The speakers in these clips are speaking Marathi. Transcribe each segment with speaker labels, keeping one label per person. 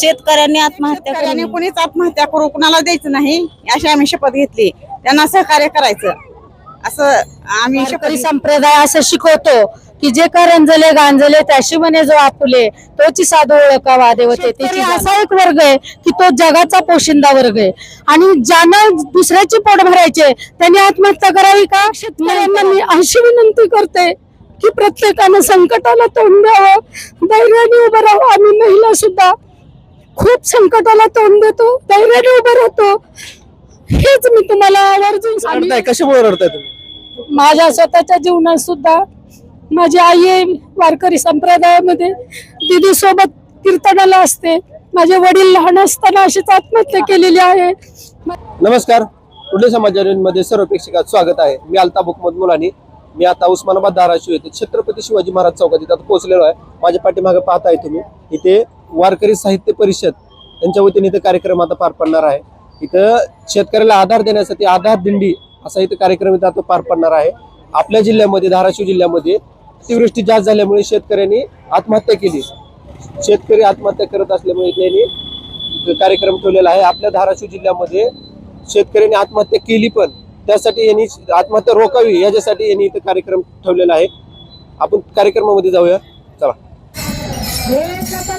Speaker 1: शेतकऱ्यांनी आत्महत्या
Speaker 2: शेतकऱ्याने
Speaker 1: करू
Speaker 2: कोणीच आत्महत्या करू कुणाला द्यायचं नाही. अशी आम्ही शपथ घेतली. त्यांना सहकार्य करायचं. असं आम्ही शपथ
Speaker 3: वारकरी संप्रदाय असं शिकवतो की जे करंजले गांजले त्याशी म्हणे जो आपुले तोची साधू ओळखावा देवते त्याची असा एक वर्ग आहे की तो जगाचा पोशिंदा वर्ग आहे. आणि ज्यांना दुसऱ्याची पोट भरायचे त्यांनी आत्महत्या करावी का? शेतकऱ्यांना मी अशी विनंती करते की प्रत्येकानं संकटाला तोंड द्यावं. धैर्याने उभं राहावं. आम्ही महिला सुद्धा खूप संकटाला तोंड देतो धैर्याने उभं राहतो. हेच मी तुम्हाला आवर्जून सांगते
Speaker 4: रडताय? कशामुळे रडताय तुम्ही?
Speaker 3: माझ्या स्वतःच्या जीवनात सुद्धा माझी आई आहे वारकरी संप्रदायामध्ये. दिदी सोबत कीर्तनाला असते. माझे वडील लहान असताना अशीच आत्महत्या केलेली आहे.
Speaker 4: नमस्कार. कुठले समाचारांमध्ये सर्व प्रेक्षकात स्वागत आहे. मी अल्ताफ हुकमत मुलानी. मी आता उस्मानाबाद धाराशिव येथे छत्रपती शिवाजी महाराज चौकात इथं आता पोहोचलेलो आहे. माझ्या पाठीमागे पाहताय तुम्ही. इथे वारकरी साहित्य परिषद यांच्या वतीने इथं कार्यक्रम आता पार पडणार आहे. इथं शेतकऱ्याला आधार देण्यासाठी आधार दिंडी असा इथं कार्यक्रम इथं आता पार पडणार आहे. आपल्या जिल्ह्यामध्ये धाराशिव जिल्ह्यामध्ये अतिवृष्टी जास्त झाल्यामुळे शेतकऱ्यांनी आत्महत्या केली. शेतकरी आत्महत्या करत असल्यामुळे त्यांनी कार्यक्रम ठेवलेला आहे. आपल्या धाराशिव जिल्ह्यामध्ये शेतकऱ्यांनी आत्महत्या केली पण त्यासाठी यांनी आत्महत्या रोखावी याच्यासाठी यांनी इथं कार्यक्रम ठेवलेला आहे. आपण कार्यक्रमामध्ये जाऊया. चला.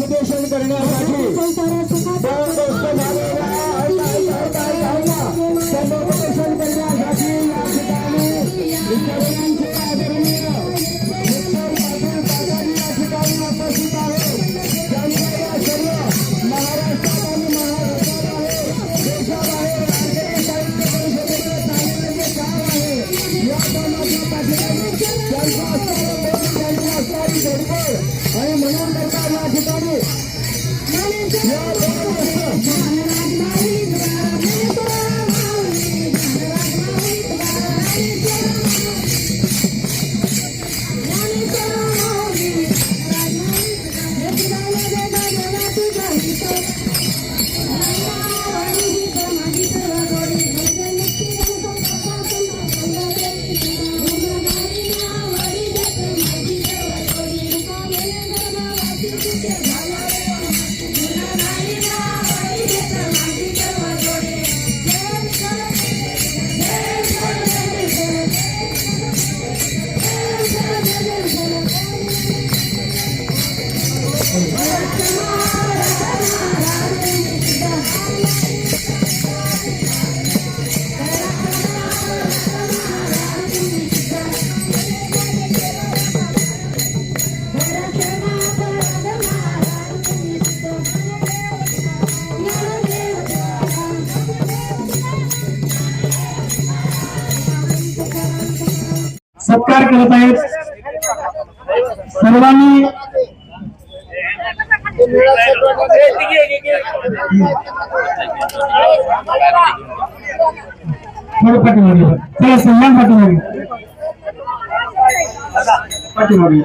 Speaker 5: शेतकऱ्याचं समुपदेशन करण्यासाठी करत आहेत सर्वांनी थोडं पाठीमागे सन्मान पाठीमागे. पाठीमागे.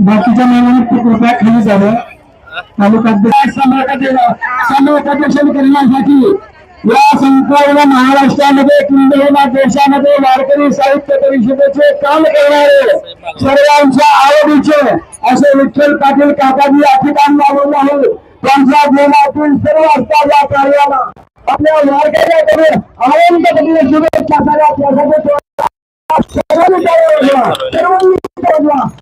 Speaker 5: बाकीच्या महिलांनी कृपया खाली जावं तालुक्यात करण्यासाठी या संपूर्ण महाराष्ट्रामध्ये किंबहुना देशामध्ये वारकरी साहित्य परिषदेचे काम करणारे सर्वांच्या आवडीचे असे विठ्ठल पाटील काकाजी या ठिकाणी आलेले आहेत. त्यांच्या जीवनातील सर्व असतात या कार्याला आपल्या वारकऱ्याकडे आनंद शुभेच्छा सगळ्यात त्यासाठी सर्वांनी सर्वांनी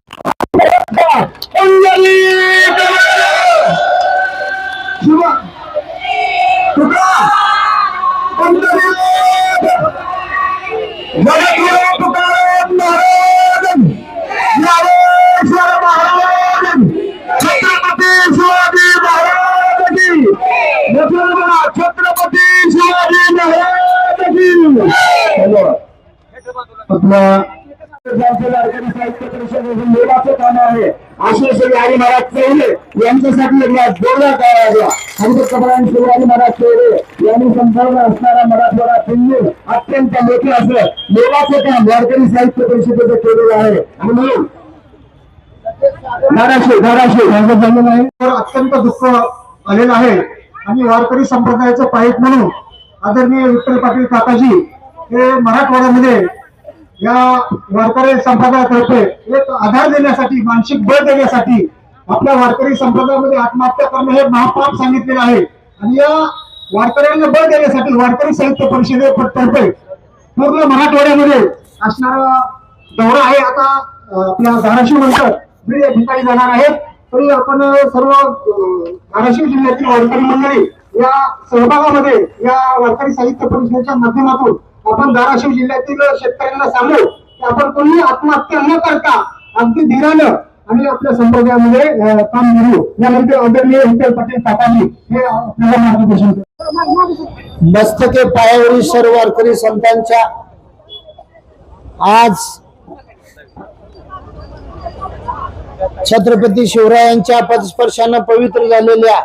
Speaker 5: यांच्यासाठी एकदा जोरदार काय आहे शिवाजी महाराज चौरे यांनी संपूर्ण असणारा मराठवाडा पिंजूर अत्यंत मोठे असं मोलाचं काम वारकरी साहित्य परिषदेचं केलेलं आहे. आणि म्हणून धाराशिव धाराशिव यांचं झालेलं आहे. तर अत्यंत दुःख आलेलं आहे. आणि वारकरी संप्रदायाचं पाईप म्हणून आदरणीय विठ्ठल पाटील काकाजी हे मराठवाड्यामध्ये या वारकरी संप्रदायातर्फे एक आधार देण्यासाठी मानसिक बळ देण्यासाठी आपल्या वारकरी संप्रदायामध्ये आत्महत्या करणं हे महापाप सांगितलेलं आहे. आणि या वारकऱ्यांना बळ देण्यासाठी वारकरी साहित्य परिषदेतर्फे पूर्ण मराठवाड्यामध्ये असणारा दौरा आहे. आता आपल्या धाराशिव नंतर बीड या ठिकाणी जाणार आहेत तरी आपण सर्व धाराशिव जिल्ह्यातील वारकरी मंडळी या सहभागामध्ये या वारकरी साहित्य परिषदेच्या माध्यमातून आपण धाराशिव जिल्ह्यातील शेतकऱ्यांना सांगू की आपण कोणी आत्महत्या न करता अगदी धीरानं आणि आपल्या संप्रदायामध्ये काम करू. यानंतर आदरणीय विठ्ठल पटेल काकाजी हे आपल्याला मार्गदर्शन
Speaker 1: मस्तके पायावरील सर्व वारकरी संतांच्या आज छत्रपती शिवरायांच्या पदस्पर्शानं पवित्र झालेल्या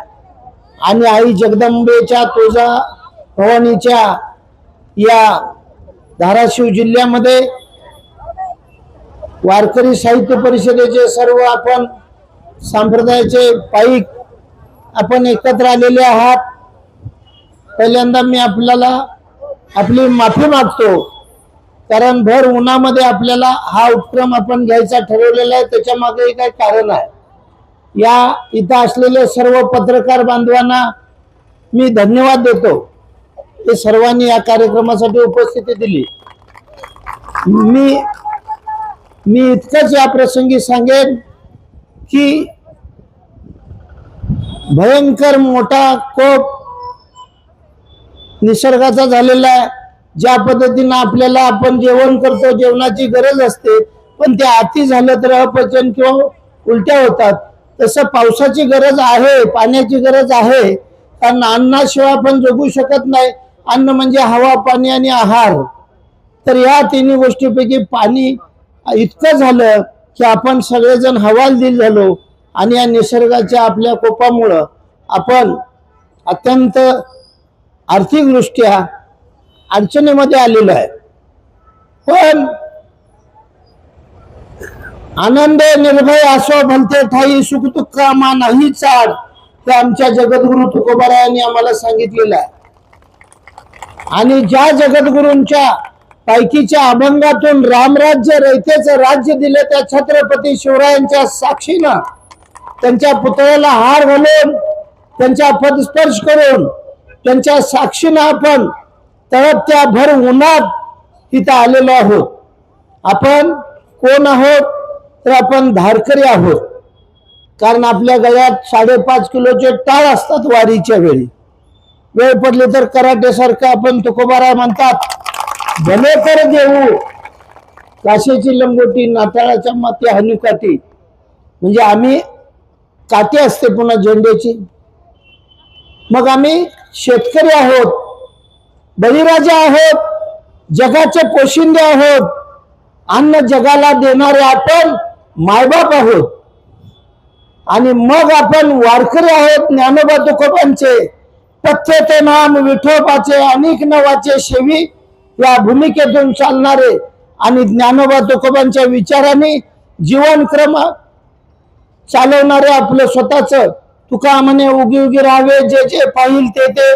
Speaker 1: आणि आई जगदंबेच्या तुळजा भवानीच्या या धाराशिव जिल्ह्यामध्ये वारकरी साहित्य परिषदेचे सर्व आपण संप्रदायाचे पाईक आपण एकत्र आलेले आहात. पहिल्यांदा मी आपल्याला आपली माफी मागतो. कारण भर उन्हामध्ये आपल्याला हा उपक्रम आपण घ्यायचा ठरवलेला आहे त्याच्यामागे काही कारण आहे. या इथं असलेले सर्व पत्रकार बांधवांना मी धन्यवाद देतो. ते सर्वांनी या कार्यक्रमासाठी उपस्थिती दिली. मी मी इतकंच या प्रसंगी सांगेन की भयंकर मोठा कोप निसर्गाचा झालेला आहे. ज्या पद्धतीनं आपल्याला आपण जेवण करतो जेवणाची गरज असते पण ते अति झालं तर अपचन किंवा उलट्या होतात. तसं पावसाची गरज आहे पाण्याची गरज आहे. कारण अन्नाशिवाय आपण जगू शकत नाही. अन्न म्हणजे हवा पाणी आणि आहार. तर या तिन्ही गोष्टीपैकी पाणी इतकं झालं की आपण सगळेजण हवालदिल झालो आणि या निसर्गाच्या आपल्या कोपामुळं आपण अत्यंत आर्थिकदृष्ट्या अडचणीमध्ये आलेलो आहे. पण आनंद निर्भय असो भलते ठाई सुख दुःख नाही चाड हे आमच्या जगद्गुरु तुकोबारायांनी आम्हाला सांगितलेलं आहे. आणि ज्या जगद्गुरूंच्या पैकीच्या अभंगातून रामराज्य रयतेचं राज्य दिलं त्या छत्रपती शिवरायांच्या साक्षीनं. त्यांच्या पुतळ्याला हार घालून त्यांच्या पदस्पर्श करून त्यांच्या साक्षीनं आपण तळपत्या भर उन्हात तिथं आलेलो आहोत. आपण कोण आहोत? तर आपण धारकरी आहोत. कारण आपल्या गळ्यात साडेपाच किलोचे टाळ असतात वारीच्या वेळी. वेळ पडली तर कराटेसारखं आपण तुकोबारा म्हणतात भले देऊ. काशीची लंगोटी नाताळाच्या माती हनुकाती म्हणजे आम्ही काती असते पुन्हा झेंड्याची. मग आम्ही शेतकरी आहोत. बळीराजा आहोत. जगाचे पोशिंदे आहोत. अन्न जगाला देणारे आपण मायबाप आहोत. आणि मग आपण वारकरी आहोत ज्ञानोबा तुकोबांचे. पथ्य ते नाम विठोबाचे अनेक नवाचे शेवी या भूमिकेतून चालणारे आणि ज्ञानोबा तुकोबांच्या विचाराने जीवनक्रम चालवणारे आपलं स्वतःच तुका म्हणे उगी उगी राहावे जे जे पाहिल ते ते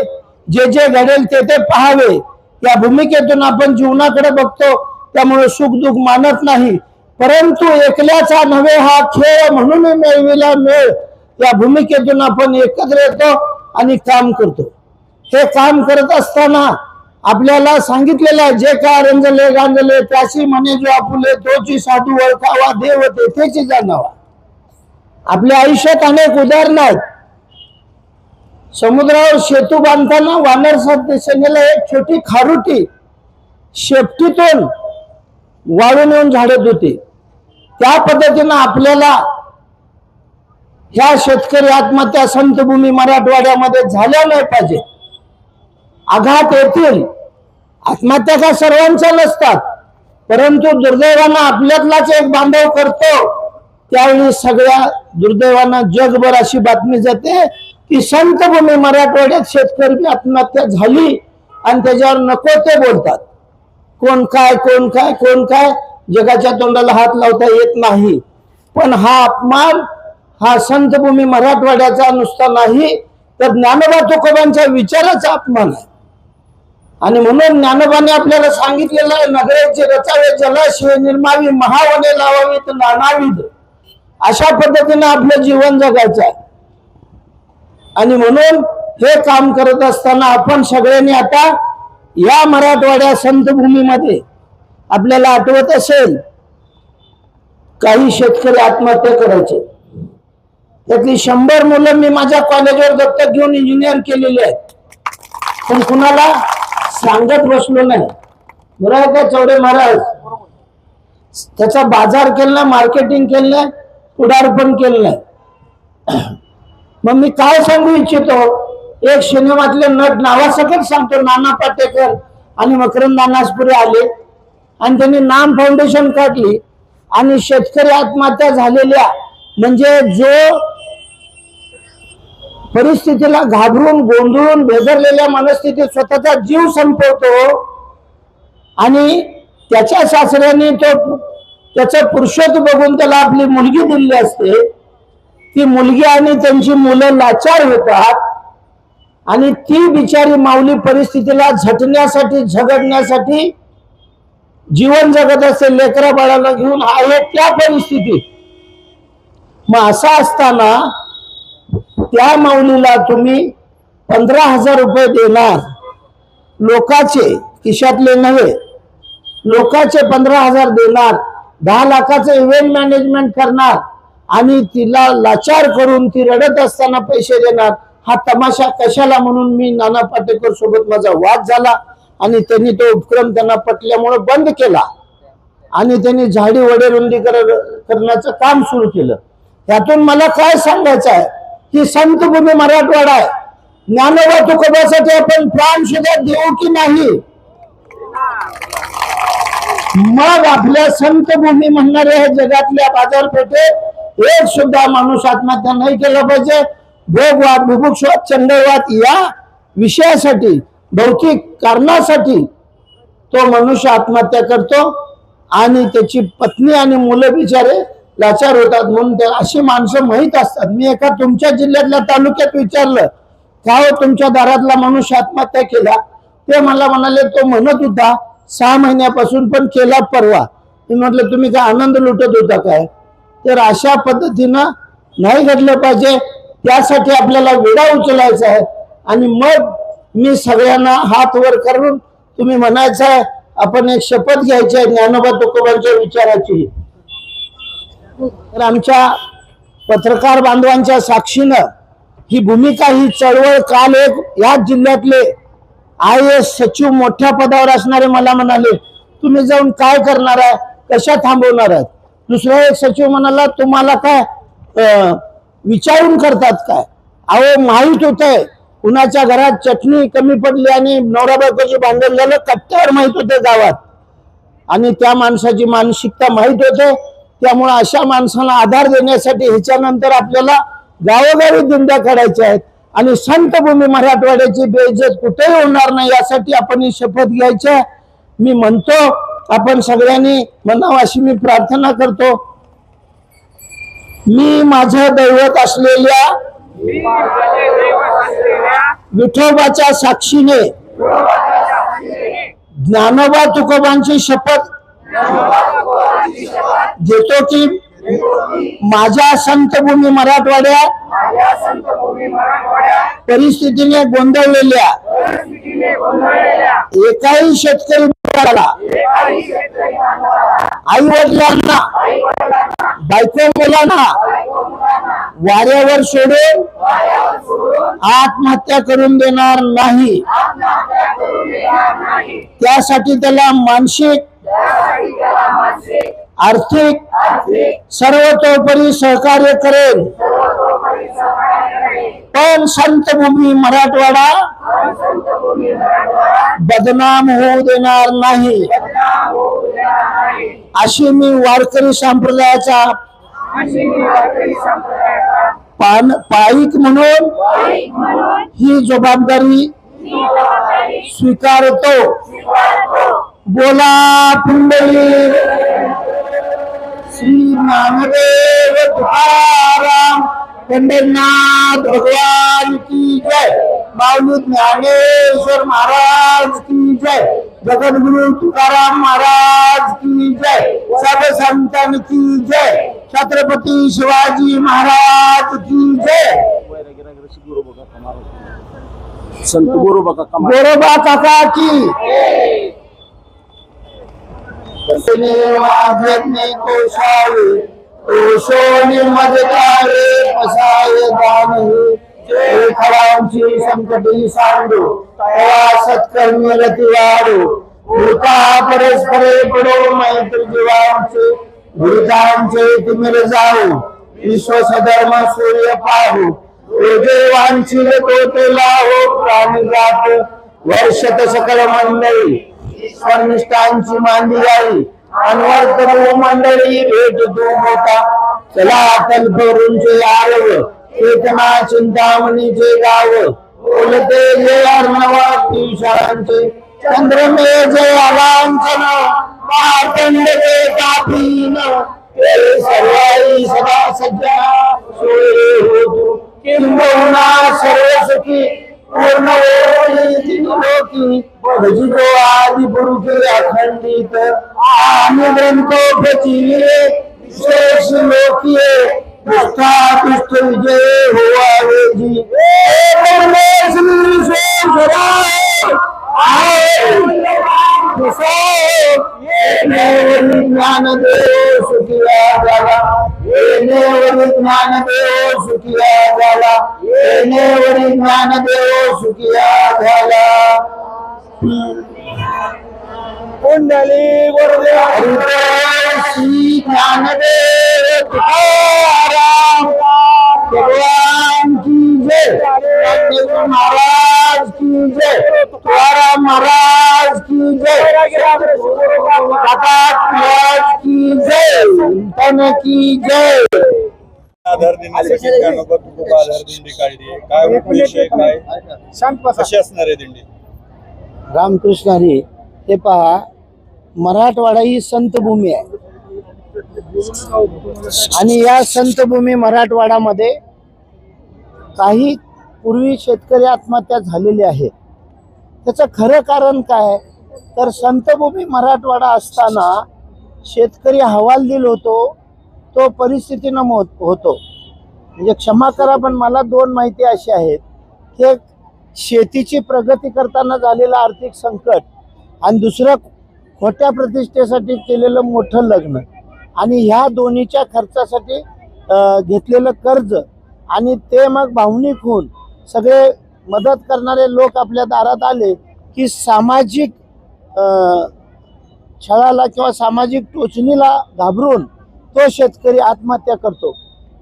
Speaker 1: जे जे घडेल ते ते पाहावे. या भूमिकेतून आपण जीवनाकडे बघतो त्यामुळे सुख दुःख मानत नाही. परंतु एकल्याचा नव्हे हा खेळ म्हणून मिळविला मेळ. या भूमिकेतून आपण एकत्र येतो आणि काम करतो. हे काम करत असताना आपल्याला सांगितलेलं आहे जे काय रंजले गांजले त्याशी म्हणे जो आपुले तोची साधू ओळखावा देव तेथेची जाणावा. आपल्या आयुष्यात अनेक उदाहरणं आहेत. समुद्रावर सेतू बांधताना वानर दिशेनेला एक छोटी खारुटी शेपटीतून वाळून येऊन झाडत होती त्या पद्धतीनं आपल्याला ह्या शेतकरी आत्महत्या संतभूमी मराठवाड्यामध्ये झाल्या नाही पाहिजे आघात येतील आत्महत्या का सर्वांच्या नसतात? परंतु दुर्दैवानं आपल्यातलाच एक बांधव करतो. त्यावेळी सगळ्या दुर्दैवानं जगभर अशी बातमी जाते की संतभूमी मराठवाड्यात शेतकरी आत्महत्या झाली आणि त्याच्यावर नको ते बोलतात. कोण काय कोण काय कोण काय? जगाच्या तोंडाला हात लावता येत नाही. पण हा अपमान हा संतभूमी मराठवाड्याचा नुसता नाही तर ज्ञानोबा तुकोबांच्या विचाराचा अपमान आहे. आणि म्हणून ज्ञानोबाने आपल्याला सांगितलेलं आहे नगरेचे रचावे जलाशय निर्मावी महावने लावावीत नानाविध अशा पद्धतीने आपलं जीवन जगायचं आहे. आणि म्हणून हे काम करत असताना आपण सगळ्यांनी आता या मराठवाड्या संतभूमीमध्ये आपल्याला आठवत असेल काही शेतकरी आत्महत्या करायचे. त्यातली शंभर मुलं मी माझ्या कॉलेजवर दत्तक घेऊन इंजिनियर केलेली आहेत. पण कुणाला सांगत बसलो नाही. बरं का चौडे महाराज त्याचा बाजार केला मार्केटिंग केलं नाही पुढारपण केलं नाही. मग मी काय सांगू इच्छितो? एक सिनेमातले नट नावासकट सांगतो नाना पाटेकर आणि मकरंद नानासपुरे आले. आणि त्यांनी नाम फाउंडेशन काढली. आणि शेतकरी आत्महत्या झालेल्या म्हणजे जो परिस्थितीला घाबरून गोंधळून भेदरलेल्या मनस्थितीत स्वतःचा जीव संपवतो. आणि त्याच्या सासऱ्याने तो त्याचं पुरुषत्व बघून त्याला आपली मुलगी दिली असते. ती मुलगी आणि त्यांची मुलं लाचार होतात. आणि ती बिचारी माऊली परिस्थितीला झटण्यासाठी झगडण्यासाठी जीवन जगत असते लेकरा बाळाला घेऊन आहे त्या परिस्थितीत. मग असं असताना त्या माऊलीला तुम्ही पंधरा हजार रुपये देणार. लोकाचे खिशातले नव्हे. लोकाचे पंधरा हजार देणार. दहा लाखाचं इव्हेंट मॅनेजमेंट करणार. आणि तिला लाचार करून ती रडत असताना पैसे देणार. हा तमाशा कशाला म्हणून मी नाना पाटेकर सोबत माझा वाद झाला आणि त्यांनी तो उपक्रम त्यांना पटल्यामुळे बंद केला. आणि त्यांनी झाडी वडेरुंदी करण्याचं काम सुरू केलं. यातून मला काय सांगायचं आहे? की संतभूमी मराठवाडा आहे. ज्ञानोबा तुकोबासाठी आपण प्राण सुद्धा देऊ की नाही? मग आपल्या संत भूमी म्हणणारे हे जगातल्या बाजारपेठेत एक सुद्धा माणूस आत्महत्या नाही केला पाहिजे. भोगवाद भुभुक्षवाद चंडवाद या विषयासाठी भौतिक कारणासाठी तो मनुष्य आत्महत्या करतो. आणि त्याची पत्नी आणि मुलं बिचारे लाचार होतात म्हणून ते अशी माणसं माहीत असतात. मी एका तुमच्या जिल्ह्यातल्या तालुक्यात विचारलं का हो तुमच्या दारातला माणूस आत्महत्या केला? ते मला म्हणाले तो म्हणत होता सहा महिन्यापासून पण केला परवा. मी म्हटलं तुम्ही काय आनंद लुटत होता काय? तर अशा पद्धतीनं नाही घडलं पाहिजे. त्यासाठी आपल्याला विडा उचलायचा आहे. आणि मग मी सगळ्यांना हात वर करून तुम्ही म्हणायचं आहे आपण एक शपथ घ्यायची आहे ज्ञानोबा तुकोबांच्या विचाराची. तर आमच्या पत्रकार बांधवांच्या साक्षीनं ही भूमिका ही चळवळ काल एक याच जिल्ह्यातले आय एस सचिव मोठ्या पदावर असणारे मला म्हणाले तुम्ही जाऊन काय करणार आहे? कशा थांबवणार आहेत? दुसरा एक सचिव म्हणाला तुम्हाला काय विचारून करतात काय? अहो माहीत होत कुणाच्या घरात चटणी कमी पडली आणि नवरा बायकोची भांडण झालं कट्ट्यावर माहीत होते गावात. आणि त्या माणसाची मानसिकता माहीत होते त्यामुळे अशा माणसाला आधार देण्यासाठी ह्याच्यानंतर आपल्याला गावोगावी दिंड्या काढायच्या आहेत. आणि संतभूमी मराठवाड्याची बेइज्जत कुठेही होणार नाही यासाठी आपण ही शपथ घ्यायची मी म्हणतो आपण सगळ्यांनी म्हणावं अशी मी प्रार्थना करतो. मी माझं दैवत असलेल्या विठोबाच्या साक्षीने ज्ञानोबा तुकोबांची शपथ घेतो की माझ्या संतभूमी मराठवाड्या परिस्थितीने गोंधळलेल्या एकाही शेतकरी आई वडिलांना बायको मुलांना वाऱ्यावर सोडून आत्महत्या करून देणार नाही. त्यासाठी त्याला मानसिक आर्थिक सर्वतोपरी सहकार्य करेल. पण संतभूमी मराठवाडा बदनाम होऊ देणार नाही. अशी मी वारकरी संप्रदायाचा पान पाईक म्हणून ही जबाबदारी स्वीकारतो. बोला पुंडली श्री नामदेव तुकाराम पंढरनाथ भगवान की जय। माऊली ज्ञानेश्वर महाराज की जय। जगद्गुरु तुकाराम महाराज की जय। सब संतन की जय। छत्रपती शिवाजी महाराज की जय।
Speaker 4: संत गोरोबा काका
Speaker 1: गोरोबा काका की। वाजने कोशावे खरांची संकटी तया रती भूता परस्परे पडो मैत्री जीवांचे भूतांचे तिमिर जाऊ. विश्व सधर्म सूर्य पाहू. देवांची कोते लाहो प्राणी जात. वर्षत सकल मंडळी ईश्वरनिष्ठांची मांदी जाई अनवर्त मंडळी भेट तू होता चला कल्परूंचे आरव. चेतना चिंतामणीचे गाव. बोलते जे अर्णवा पिशांचे चंद्रमे जय अलांचन पातंड ते कापीन सर्वाई सदा सज्जना. सोय होतो. किंबहुना सर्व सुखी भजितो आदि पुरुषे अखंडित आम्ही ग्रंथोपचिले विशेष लोकीये दुष्टापिष्ट विजय होवावे जी हे परमेश्वर विश्वेश्वराय ज्ञानदेव सुखिया झाला येणेवरी ज्ञानदेव सुखिया झाला येणेवरी ज्ञानदेव सुखिया झाला कुंडली श्री ज्ञानदेव तुकाराम भगवान की जय। महाराज की जय। तुकाराम महाराज की जय। की जय।
Speaker 6: आधार देण्यासाठी ज्ञानोबा तुकोबा आधार दिंडी काढली आहे. काय उद्देश आहे काय? कशी असणार आहे दिंडी?
Speaker 1: रामकृष्ण हरी हे पहा मराठवाडा ही संतभूमी आहे. आणि या संतभूमी मराठवाडामध्ये काही पूर्वी शेतकरी आत्महत्या झालेली आहे. त्याचं खरं कारण काय? तर संतभूमी मराठवाडा असताना शेतकरी हवालदिल होतो तो परिस्थितीनं मो होतो. म्हणजे क्षमा करा पण मला दोन माहिती अशी आहेत की एक शेतीची प्रगती करताना झालेलं आर्थिक संकट आणि दुसरं खोट्या प्रतिष्ठेसाठी केलेलं मोठं लग्न. आणि ह्या दोन्हीच्या खर्चासाठी घेतलेलं कर्ज आणि ते मग भावनिक होऊन सगळे मदत करणारे लोक आपल्या दारात आले की सामाजिक छळाला किंवा सामाजिक टोचणीला घाबरून तो शेतकरी आत्महत्या करतो.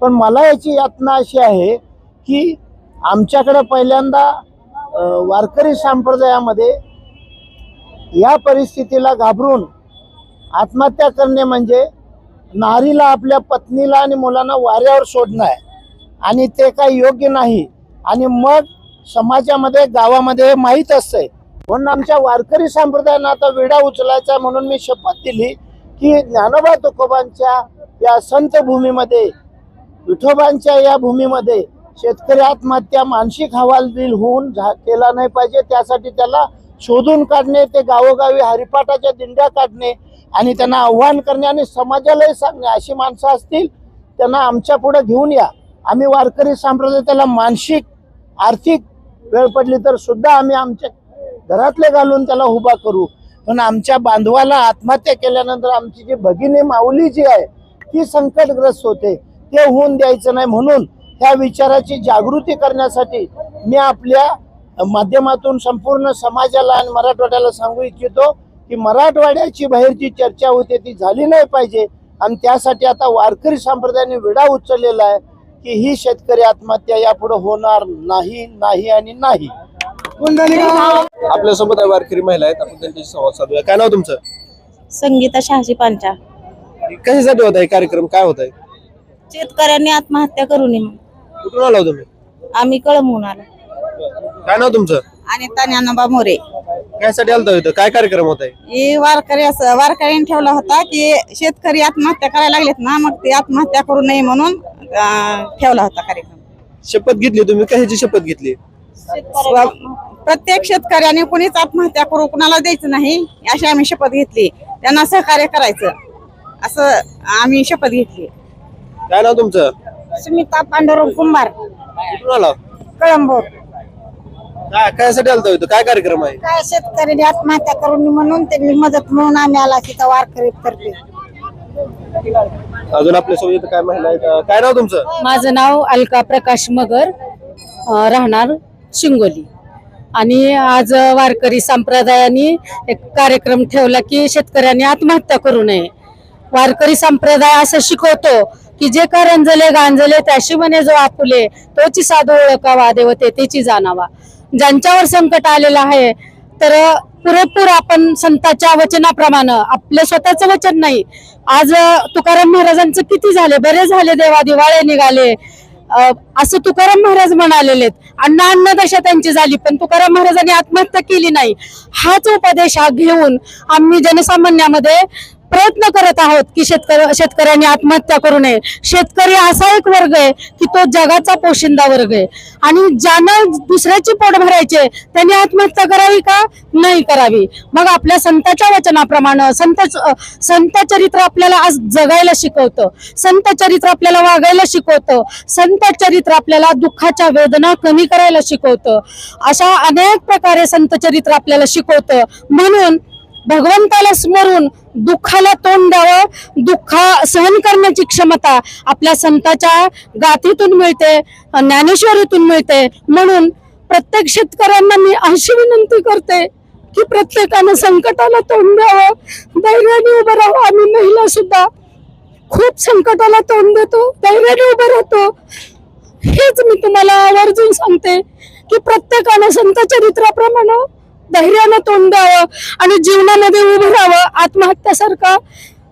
Speaker 1: पण मला याची यातना अशी आहे की आमच्याकडे पहिल्यांदा वारकरी संप्रदायामध्ये या परिस्थितीला घाबरून आत्महत्या करणे म्हणजे नारीला आपल्या पत्नीला आणि मुलांना वाऱ्यावर सोडणं आहे. आणि ते काही योग्य नाही. आणि मग समाजामध्ये गावामध्ये हे माहीत असतंय. म्हणून आमच्या वारकरी संप्रदायानं आता विडा उचलायचा म्हणून मी शपथ दिली की ज्ञानोबा तुकोबांच्या या संत भूमीमध्ये विठोबांच्या या भूमीमध्ये शेतकरी आत्महत्या मानसिक हवालदिल होऊन झा केला नाही पाहिजे. त्यासाठी त्याला शोधून काढणे ते गावोगावी हरिपाठाच्या दिंड्या काढणे आणि त्यांना आव्हान करणे आणि समाजालाही सांगणे. अशी माणसं असतील त्यांना आमच्या पुढे घेऊन या. आम्ही वारकरी संप्रदाय त्याला मानसिक आर्थिक वेळ पडली तर सुद्धा आम्ही आमच्या घरातले घालून त्याला उभा करू. पण आमच्या बांधवाला आत्महत्या केल्यानंतर आमची जी भगिनी माऊली जी आहे ती संकटग्रस्त होते. ते होऊन द्यायचं नाही म्हणून ह्या विचाराची जागृती करण्यासाठी मी आपल्या माध्यमातून संपूर्ण समाजाला आणि मराठवाड्याला सांगू इच्छितो की मराठवाड्याची बाहेरची चर्चा होते ती झाली नाही पाहिजे. आणि त्यासाठी आता वारकरी संप्रदायाने विडा उचललेला आहे की ही शेतकरी आत्महत्या यापुढे होणार नाही नाही आणि नाही.
Speaker 4: आपल्यासोबत आहे वारकरी महिला आहेत. आपण त्यांच्याशी संवाद साधूया. काय नाव तुमचं?
Speaker 2: संगीता शहाजी पांचा
Speaker 4: कशासाठी होत आहे? कार्यक्रम काय होत आहे?
Speaker 2: शेतकऱ्यांनी आत्महत्या करू नये
Speaker 4: कुठून आला हो तुम्ही?
Speaker 2: आम्ही कळमून आलो.
Speaker 4: काय नाव तुमचं?
Speaker 2: आणि ज्ञानोबा मोरे.
Speaker 4: कशासाठी आलता इथं? काय कार्यक्रम होत? आहे
Speaker 2: हे वारकरी असं वारकऱ्यांनी ठेवला होता की शेतकरी आत्महत्या करायला लागलेत ना मग ते आत्महत्या करू नये म्हणून अं, ठेवला होता कार्यक्रम.
Speaker 4: शपथ घेतली तुम्ही? कशाची शपथ घेतली?
Speaker 2: प्रत्येक शेतकऱ्याने कोणीच आत्महत्या करू कुणाला द्यायचं नाही अशी आम्ही शपथ घेतली. त्यांना सहकार्य करायचं. असं आम्ही शपथ घेतली.
Speaker 4: काय नाव तुमचं?
Speaker 2: सुमिता पांडुरंग कुंभार.
Speaker 4: कुठून आला?
Speaker 2: कळंबोर.
Speaker 4: काय कशासाठी आलता इथं? काय कार्यक्रम आहे?
Speaker 2: काय शेतकऱ्यांनी आत्महत्या करू नये म्हणून त्यांनी मदत म्हणून आम्ही आला तिथं वारकरी तर्फे.
Speaker 4: अजून आपल्यासोबत इथं काय महिला आहेत? काय नाव तुमचं?
Speaker 3: माझं नाव अलका प्रकाश मगर अं, राहणार शिंगोली. आणि आज वारकरी संप्रदायाने एक कार्यक्रम ठेवला की शेतकऱ्यांनी आत्महत्या करू नये. वारकरी संप्रदाय असं शिकवतो की जे करंजले गांजले त्याशी म्हणे जो आपुले तोची साधू ओळखावा देवते त्याची जाणावा. ज्यांच्यावर संकट आलेलं आहे तर पुरेपूर आपण संतांच्या वचनाप्रमाणे आपलं स्वतःचं वचन नाही. आज तुकाराम महाराजांचं किती झाले? बरे झाले देवा दिवाळे निघाले. असं तुकाराम महाराज म्हणालेले अण्णा अन्नदशा त्यांची झाली पण तुकाराम महाराजांनी आत्महत्या केली नाही. हाच उपदेश हा घेऊन आम्ही जनसामान्यामध्ये प्रयत्न करत आहोत की शेतकरी शेतकऱ्यांनी आत्महत्या करू नये. शेतकरी असा एक वर्ग आहे की तो जगाचा पोशिंदा वर्ग आहे. आणि ज्यांना दुसऱ्याची पोट भरायचे त्यांनी आत्महत्या करावी का? नाही करावी. मग आपल्या संताच्या वचनाप्रमाणे संत संत चरित्र आपल्याला आज जगायला शिकवतं. संत चरित्र आपल्याला वागायला शिकवतं. संत चरित्र आपल्याला दुःखाच्या वेदना कमी करायला शिकवतं. अशा अनेक प्रकारे संत चरित्र आपल्याला शिकवतं. म्हणून भगवंताला स्मरून दुःखाला तोंड द्यावं दुःख सहन करण्याची क्षमता आपल्या संताच्या गाथीतून मिळते ज्ञानेश्वरीतून मिळते. म्हणून प्रत्येक शेतकऱ्यांना मी अशी विनंती करते की प्रत्येकानं संकटाला तोंड द्यावं. धैर्याने उभं राहावं. आम्ही महिला सुद्धा खूप संकटाला तोंड देतो धैर्याने उभं राहतो. हेच मी तुम्हाला आवर्जून सांगते की प्रत्येकानं संत चरित्राप्रमाणे धैर्यानं तोंड द्यावं आणि जीवनामध्ये उभं राहावं आत्महत्यासारखा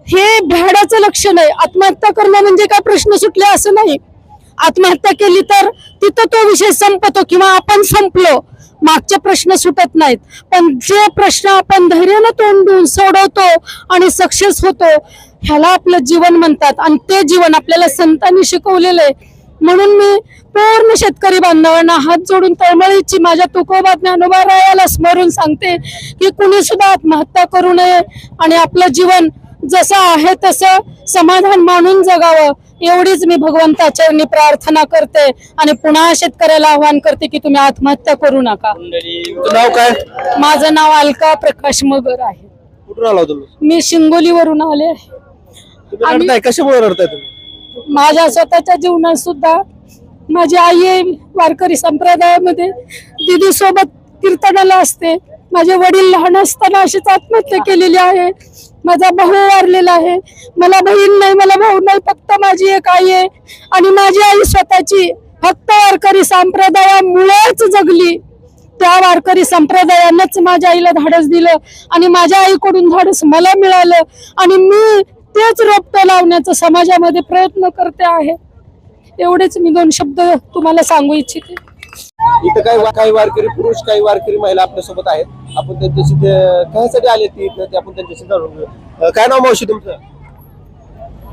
Speaker 3: हे भ्याडाचं लक्षण आहे. आत्महत्या करणं म्हणजे काय? प्रश्न सुटले असं नाही. आत्महत्या केली तर तिथं तो विषय संपतो किंवा आपण संपलो मागचे प्रश्न सुटत नाहीत. पण जे प्रश्न आपण धैर्यानं तोंड देऊन सोडवतो आणि सक्सेस होतो ह्याला आपलं जीवन म्हणतात. आणि ते जीवन आपल्याला संतांनी शिकवलेलं आहे. म्हणून मी पूर्ण शेतकरी बांधवांना हात जोडून तळमळीची माझ्या तुकोबा ज्ञानोबा रायाला स्मरून सांगते की कुणी सुद्धा आत्महत्या करू नये आणि आपलं जीवन जसं आहे तसं समाधान मानून जगावं एवढीच मी भगवंताच्या प्रार्थना करते आणि पुन्हा शेतकऱ्याला आवाहन करते की तुम्ही आत्महत्या करू नका.
Speaker 7: नाव काय?
Speaker 3: माझं नाव अलका प्रकाश मगर आहे.
Speaker 7: कुठून आला तुम्ही?
Speaker 3: मी शिंगोलीवरून आले आहे.
Speaker 7: कशामुळे रडताय तुम्ही?
Speaker 3: माझ्या स्वतःच्या जीवनात सुद्धा माझी आई आहे वारकरी संप्रदायामध्ये. दिदी सोबत कीर्तनाला असते. माझे वडील लहान असताना अशीच आत्महत्या केलेली आहे. माझा भाऊ वारलेला आहे. मला बहीण नाही मला भाऊ नाही फक्त माझी एक आई आहे. आणि माझी आई स्वतःची फक्त वारकरी संप्रदायामुळेच जगली. त्या वारकरी संप्रदायानंच माझ्या आईला धाडस दिलं आणि माझ्या आईकडून धाडस मला मिळालं. आणि मी तेच रोपटं लावण्याचा समाजामध्ये प्रयत्न करते आहे. एवढेच मी दोन शब्द तुम्हाला सांगू इच्छिते.
Speaker 7: इथं काही काही वारकरी पुरुष काही वारकरी महिला आपल्यासोबत आहेत. आपण त्यांच्याशी कशासाठी आले ती आपण त्यांच्याशी जाणून घेऊ काय नाव मावशी तुमचं?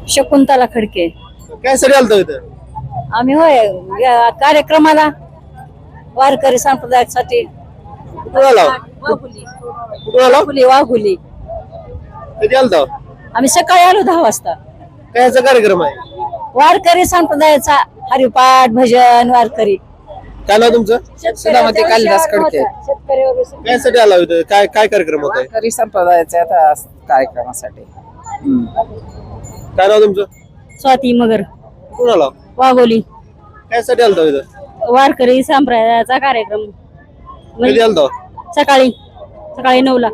Speaker 8: शकुंतला खडके.
Speaker 7: कशासाठी आलतो इथं?
Speaker 8: आम्ही होय या कार्यक्रमाला वारकरी संप्रदायासाठी.
Speaker 7: कुठून आला
Speaker 8: वाघुली.
Speaker 7: कुठून आला
Speaker 8: वाघुली वाघुली.
Speaker 7: कधी आलता
Speaker 8: आम्ही सकाळी आलो दहा वाजता.
Speaker 7: कशाचा कार्यक्रम आहे?
Speaker 8: वारकरी संप्रदायाचा हरिपाठ भजन वारकरी.
Speaker 7: काय नाव तुमचं?
Speaker 2: सुधामती कालिदास खडके.
Speaker 8: शेतकऱ्यावर
Speaker 7: कशासाठी आला इथं काय काय कार्यक्रम होत?
Speaker 2: वारकरी संप्रदायाच्या आता कार्यक्रमासाठी.
Speaker 7: काय नाव तुमचं?
Speaker 8: स्वाती मगर.
Speaker 7: कुठून आला?
Speaker 8: वाघोली.
Speaker 7: कशासाठी आलता इथं
Speaker 8: वारकरी संप्रदायाचा कार्यक्रम.
Speaker 7: कधी आलता?
Speaker 8: सकाळी. सकाळी नऊला.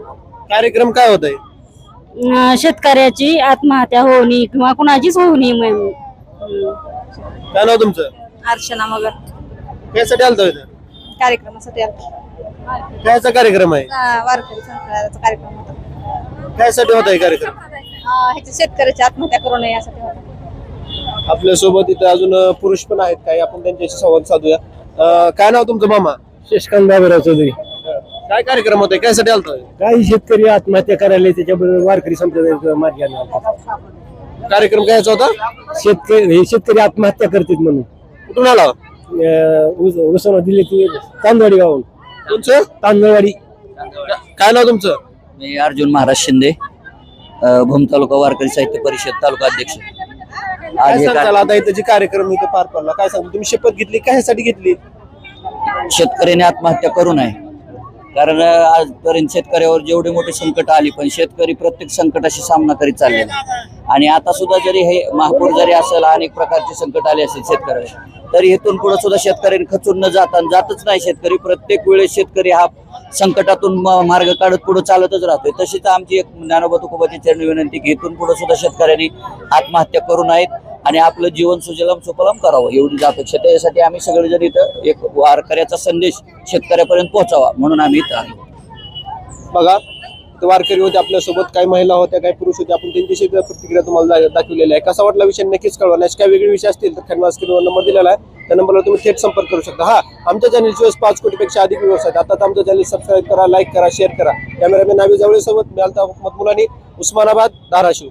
Speaker 7: कार्यक्रम काय होत
Speaker 8: अं, शेतकऱ्याची आत्महत्या होऊ नये किंवा कुणाचीच होऊ नये म्हणून.
Speaker 7: काय नाव तुमचं?
Speaker 2: अर्चना मगर.
Speaker 7: कशासाठी आलता इथं
Speaker 2: कार्यक्रमासाठी
Speaker 7: कशाचा कार्यक्रम आहे.
Speaker 2: वारकरी संप्रदायाचा कार्यक्रम होता.
Speaker 7: कशासाठी होत आहे कार्यक्रम?
Speaker 2: शेतकऱ्याची आत्महत्या करू नये यासाठी होता.
Speaker 7: आपल्यासोबत इथं अजून अं, पुरुष पण आहेत काही. आपण त्यांच्याशी संवाद साधूया. अं, काय नाव तुमचं मामा?
Speaker 9: शेषकांत बाबूराव चौधरी.
Speaker 7: काय कार्यक्रम होत आहे कशासाठी आलता
Speaker 9: काही शेतकरी आत्महत्या करायला त्याच्याबरोबर वारकरी संप्रदायाचा मार्गाने आलता.
Speaker 7: कार्यक्रम कायचा होता?
Speaker 9: शेतकरी हे शेतकरी आत्महत्या करतात म्हणून.
Speaker 7: कुठून आला?
Speaker 9: उसना दिले की तांदवाडी गावून
Speaker 7: तुमचं
Speaker 9: तांदळवाडी.
Speaker 7: काय नाव तुमचं?
Speaker 10: मी अर्जुन महाराज शिंदे अ, भूम तालुका वारकरी साहित्य परिषद तालुका अध्यक्ष.
Speaker 7: काय
Speaker 10: आज हे
Speaker 7: सांगताल
Speaker 10: का-
Speaker 7: आता इथं जे कार्यक्रम इथं पार पडला? काय सांगतो तुम्ही शपथ घेतली? कशासाठी घेतली?
Speaker 10: शेतकऱ्याने आत्महत्या करू नये. कारण अ, आजपर्यंत शेतकऱ्यावर जेवढी मोठी संकट आली पण शेतकरी प्रत्येक संकटाशी सामना करीत चाललेला आहे. आणि आता सुद्धा जरी हे महापूर जरी असेल अनेक प्रकारचे संकट आले असेल शेतकऱ्याला तरी इथून पुढे सुद्धा शेतकऱ्यांनी खचून न जाता जातच नाही शेतकरी. प्रत्येक वेळेस शेतकरी हा संकटातून म- मार्ग काढत पुढे चालतच राहतोय. तशीच आमची एक ज्ञानोबा तुकोबाची चरण विनंती की इथून पुढे सुद्धा शेतकऱ्यांनी आत्महत्या करू नयेत आणि आपलं जीवन सुजलम सुफलम करावं. एवढीच अपेक्षा त्यासाठी आम्ही सगळेजण इथं एक वारकऱ्याचा संदेश शेतकऱ्यापर्यंत पोहोचावा म्हणून आम्ही इथं आलो.
Speaker 7: बघा वारकरी होते आपल्यासोबत काही महिला होत्या काही पुरुष होते आपण त्यांच्याशी प्रतिक्रिया तुम्हाला दाखवलेल्या आहे. कसा वाटला विषय? नक्कीच कळवा. नाही काही वेगळे विषय असतील तर खंडवा स्क्रीनवर नंबर दिलेला आहे. त्या नंबरला तुम्ही थेट संपर्क करू शकता. हा आमच्या चॅनलची वेळेस पाच कोटीपेक्षा अधिक व्ह्यूअर्स आहेत. आता आमचं चॅनल सबस्क्राईब करा लाईक करा शेअर करा. कॅमेरामॅन नावी जवळीसोबत मी आलता मुलानी उस्मानाबाद धाराशिव.